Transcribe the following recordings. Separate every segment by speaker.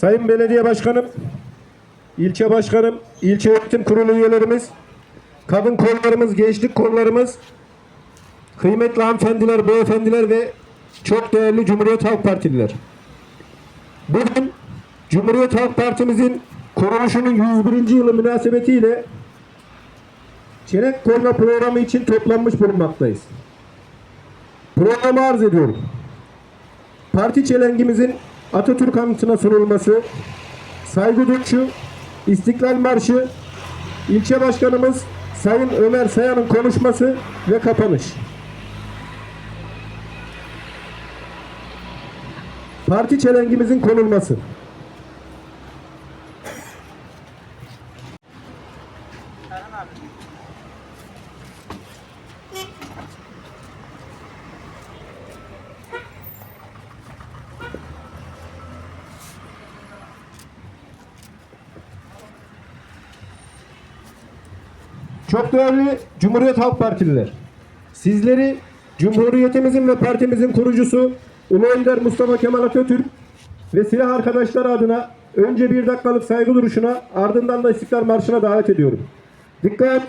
Speaker 1: Sayın Belediye Başkanım, ilçe başkanım, ilçe yönetim kurulu üyelerimiz, kadın kollarımız, gençlik kollarımız, kıymetli hanımefendiler, beyefendiler ve çok değerli Cumhuriyet Halk Partililer. Bugün Cumhuriyet Halk Partimizin kuruluşunun 101. yılı münasebetiyle Çelenk Korna programı için toplanmış bulunmaktayız. Programı arz ediyorum. Parti çelengimizin Atatürk anıtına sunulması, saygı duruşu, İstiklal Marşı, ilçe başkanımız Sayın Ömer Sayan'ın konuşması ve kapanış. Parti çelengimizin konulması. Çok değerli Cumhuriyet Halk Partililer. Sizleri Cumhuriyetimizin ve partimizin kurucusu Ulu Önder Mustafa Kemal Atatürk ve silah arkadaşları adına önce bir dakikalık saygı duruşuna ardından da İstiklal Marşı'na davet ediyorum. Dikkat!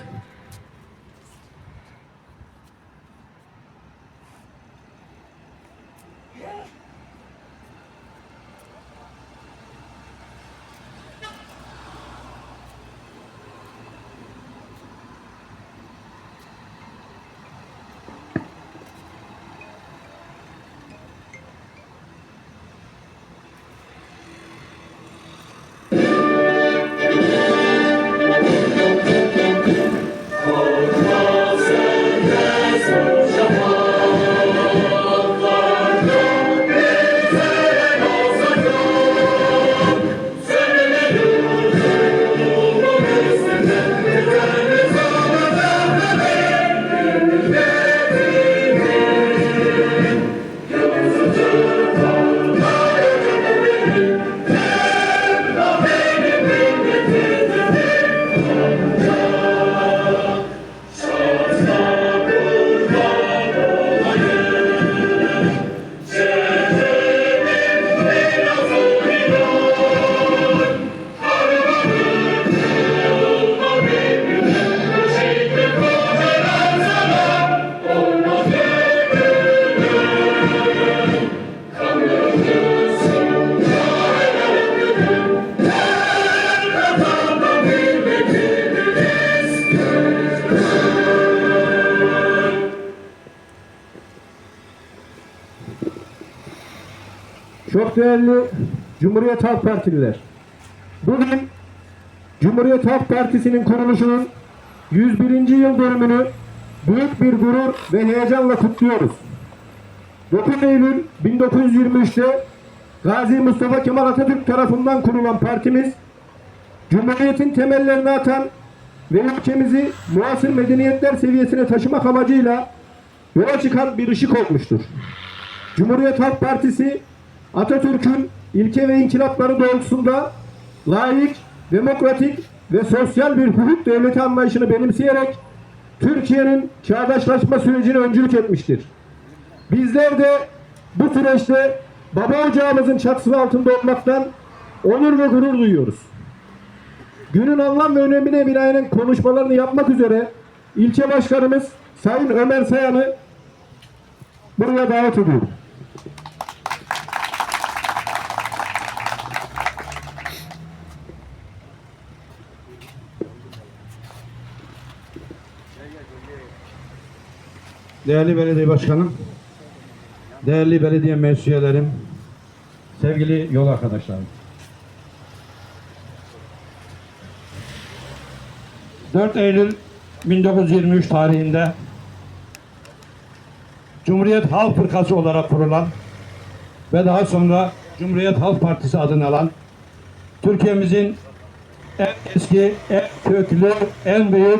Speaker 1: Değerli Cumhuriyet Halk Partililer. Bugün Cumhuriyet Halk Partisi'nin kuruluşunun 101. yıl dönümünü büyük bir gurur ve heyecanla kutluyoruz. 9 Eylül 1923'te Gazi Mustafa Kemal Atatürk tarafından kurulan partimiz Cumhuriyetin temellerini atan ve ülkemizi muasır medeniyetler seviyesine taşımak amacıyla yola çıkan bir ışık olmuştur. Cumhuriyet Halk Partisi Atatürk'ün ilke ve inkılapları doğrultusunda layık, demokratik ve sosyal bir hukuk devleti anlayışını benimseyerek Türkiye'nin çağdaşlaşma sürecine öncülük etmiştir. Bizler de bu süreçte baba ocağımızın çatısı altında olmaktan onur ve gurur duyuyoruz. Günün anlam ve önemine binaen konuşmalarını yapmak üzere ilçe başkanımız Sayın Ömer Sayan'ı buraya davet ediyorum.
Speaker 2: Değerli belediye başkanım, değerli belediye üyelerim, sevgili yol arkadaşlarım. 4 Eylül 1923 tarihinde Cumhuriyet Halk Fırkası olarak kurulan ve daha sonra Cumhuriyet Halk Partisi adını alan Türkiye'mizin en eski, en köklü, en büyük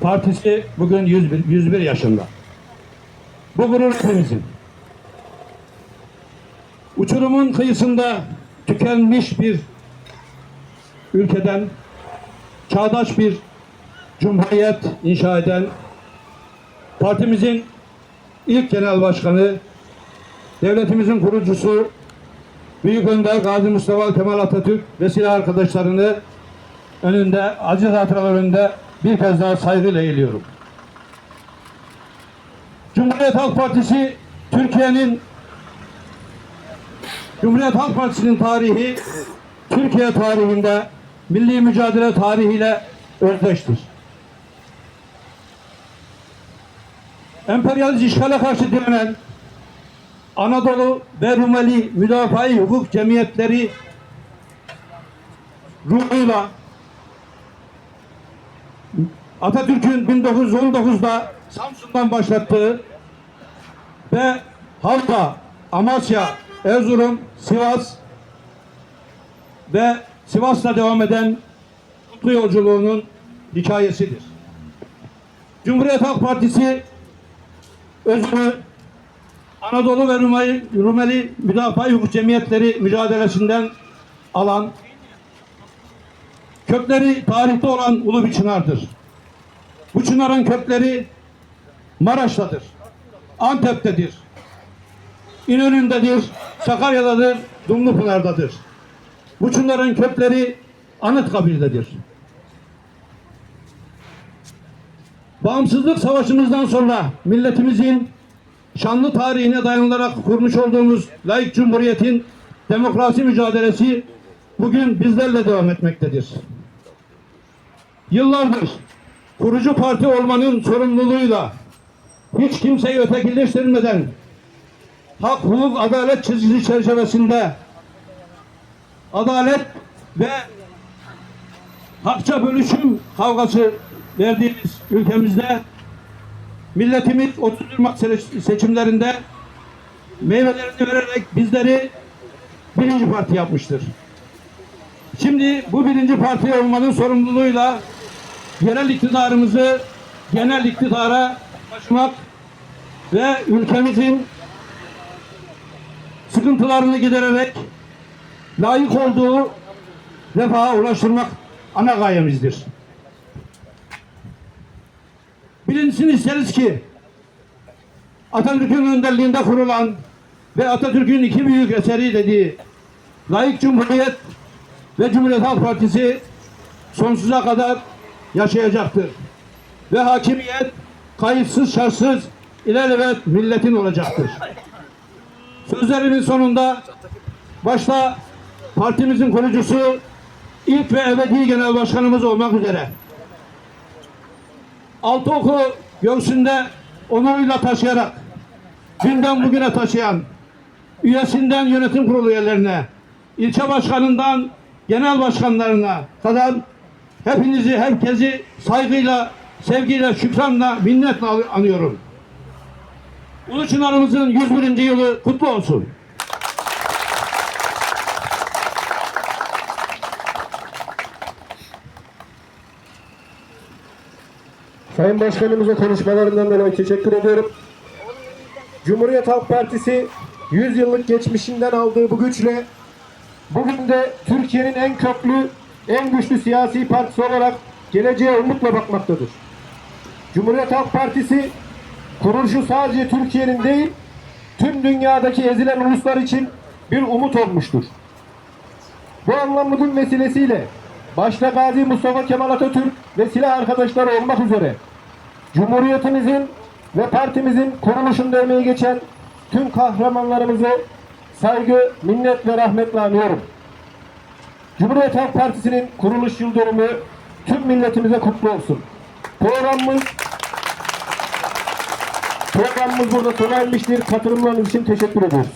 Speaker 2: partisi bugün 101, 101 yaşında. Bu gurur hepimizin. Uçurumun kıyısında tükenmiş bir ülkeden çağdaş bir cumhuriyet inşa eden partimizin ilk genel başkanı, devletimizin kurucusu Büyük Önder Gazi Mustafa Kemal Atatürk ve silah arkadaşlarını önünde, aziz hatıralar önünde bir kez daha saygıyla eğiliyorum. Cumhuriyet Halk Partisi Türkiye'nin Cumhuriyet Halk Partisi'nin tarihi Türkiye tarihinde milli mücadele tarihiyle özdeştir. Emperyalist işgale karşı direnen Anadolu ve Rumeli Müdafaa-i Hukuk Cemiyetleri ruhuyla Atatürk'ün 1919'da Samsun'dan başlattığı ve Halka, Amasya, Erzurum, Sivas ve Sivas'ta devam eden kutlu yolculuğunun hikayesidir. Cumhuriyet Halk Partisi özünü Anadolu ve Rumeli, Rumeli Müdafaa Hukuk Cemiyetleri mücadelesinden alan kökleri tarihte olan ulu bir çınardır. Bu çınarın kökleri Maraş'tadır, Antep'tedir, İnönü'ndedir, Sakarya'dadır, Dumlupınar'dadır. Bu çınarın kökleri Anıtkabir'dedir. Bağımsızlık savaşımızdan sonra milletimizin şanlı tarihine dayanılarak kurmuş olduğumuz layık cumhuriyetin demokrasi mücadelesi bugün bizlerle devam etmektedir. Yıllardır kurucu parti olmanın sorumluluğuyla hiç kimseyi ötekileştirmeden hak, hukuk, adalet çizgisi çerçevesinde adalet ve hakça bölüşüm kavgası verdiğimiz ülkemizde milletimiz 31 Mart se- seçimlerinde meyvelerini vererek bizleri birinci parti yapmıştır. Şimdi bu birinci parti olmanın sorumluluğuyla yerel iktidarımızı genel iktidara taşımak ve ülkemizin sıkıntılarını gidererek layık olduğu refaha ulaştırmak ana gayemizdir. Bilinsin isteriz ki Atatürk'ün önderliğinde kurulan ve Atatürk'ün iki büyük eseri dediği layık cumhuriyet ve Cumhuriyet Halk Partisi sonsuza kadar yaşayacaktır. Ve hakimiyet kayıtsız şartsız ilelebet milletin olacaktır. Sözlerimin sonunda başta partimizin kurucusu ilk ve ebedi genel başkanımız olmak üzere altı oku göğsünde onuruyla taşıyarak günden bugüne taşıyan üyesinden yönetim kurulu üyelerine ilçe başkanından genel başkanlarına kadar hepinizi herkesi saygıyla sevgiyle şükranla minnetle anıyorum. Ulu Çınar'ımızın 101. yılı kutlu olsun.
Speaker 1: Sayın Başkanımıza konuşmalarından dolayı teşekkür ediyorum. Cumhuriyet Halk Partisi 100 yıllık geçmişinden aldığı bu güçle bugün de Türkiye'nin en köklü, en güçlü siyasi partisi olarak geleceğe umutla bakmaktadır. Cumhuriyet Halk Partisi kuruluşu sadece Türkiye'nin değil, tüm dünyadaki ezilen uluslar için bir umut olmuştur. Bu anlamlı vesilesiyle başta Gazi Mustafa Kemal Atatürk ve silah arkadaşları olmak üzere Cumhuriyetimizin ve partimizin kuruluşunda emeği geçen tüm kahramanlarımızı saygı, minnet ve rahmetle anıyorum. Cumhuriyet Halk Partisi'nin kuruluş yıl dönümü tüm milletimize kutlu olsun. Programımız programımız burada sona ermiştir. Katılımlarınız için teşekkür ediyoruz.